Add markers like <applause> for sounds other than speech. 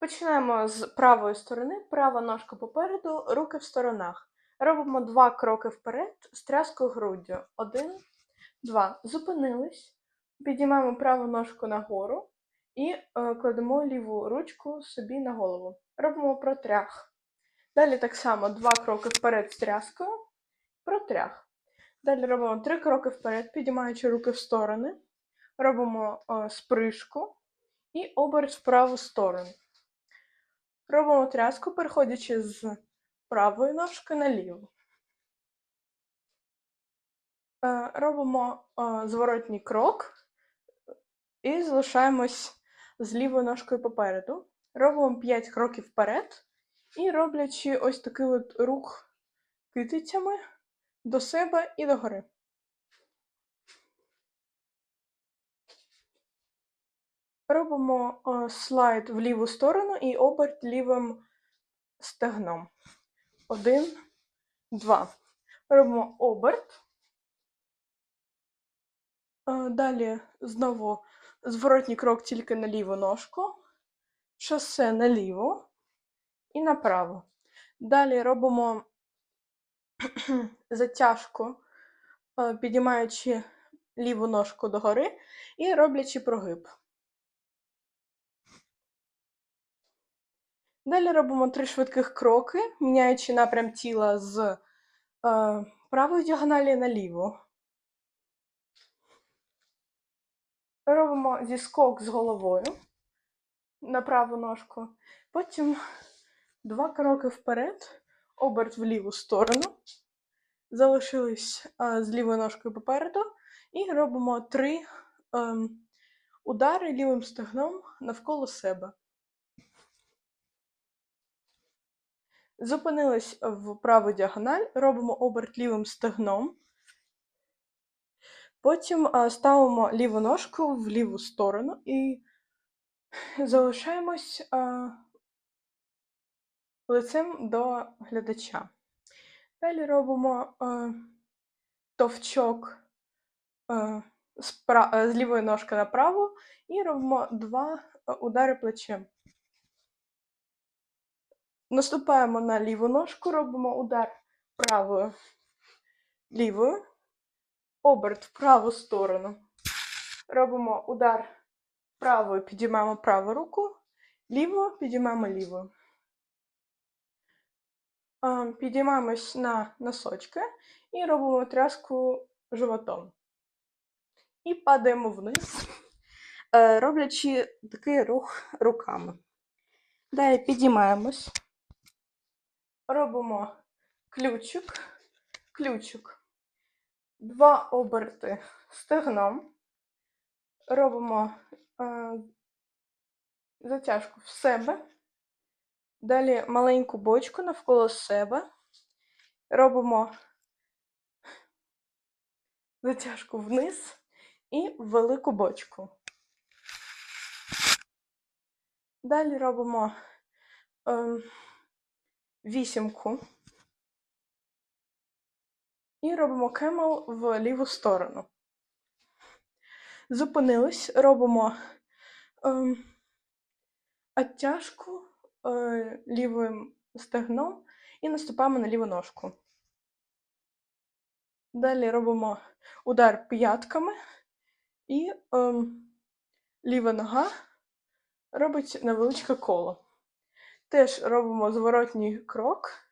Починаємо з правої сторони, права ножка попереду, руки в сторонах. Робимо два кроки вперед з тряскою груддю. Один, два. Зупинились. Підіймаємо праву ножку нагору і е, кладемо ліву ручку собі на голову. Робимо протряг. Далі так само два кроки вперед з тряскою, протряг. Далі робимо три кроки вперед, підіймаючи руки в сторони. Робимо е, спришку і оберт в праву сторону. Робимо тряску, переходячи з правої ножки на ліву. Е, Робимо е, зворотній крок і залишаємось з лівою ножкою попереду. Робимо 5 кроків вперед і роблячи ось такий от рух китицями до себе і до Робимо е, слайд в ліву сторону і оберт лівим стегном. Один, два. Робимо оберт. Е, Далі знову зворотній крок тільки на ліву ножку, шосе наліво і направо. Далі робимо <clears throat> затяжку, е, підіймаючи ліву ножку догори і роблячи прогиб. Далі робимо три швидких кроки, міняючи напрям тіла з е, правої діагоналі на ліву. Робимо зіскок з головою на праву ножку. Потім два кроки вперед, оберт в ліву сторону. Залишились е, з лівою ножкою попереду. І робимо три ем, удари лівим стегном навколо себе. Зупинились в праву діагональ, робимо оберт лівим стегном. Потім е, ставимо ліву ножку в ліву сторону і залишаємось е, лицем до глядача. Далі робимо е, товчок з, лівої ножки на праву і робимо два удари плечем. Наступаємо на ліву ножку, робимо удар правою, лівою, оберт в праву сторону. Робимо удар правою, підіймаємо праву руку, лівою підіймаємо лівою. Підіймаємось на носочки і робимо тряску животом. І падаємо вниз, е, роблячи такий рух руками. Далі підіймаємось. Робимо ключик, ключик, два оберти стегном, робимо е, затяжку в себе, далі маленьку бочку навколо себе, робимо затяжку вниз і велику бочку. Далі робимо ем, вісімку. І робимо кемел в ліву сторону. Зупинились, робимо ем, оттяжку е, лівим стегном і наступаємо на ліву ножку. Далі робимо удар п'ятками і ем, ліва нога робить невеличке коло. Теж робимо зворотній крок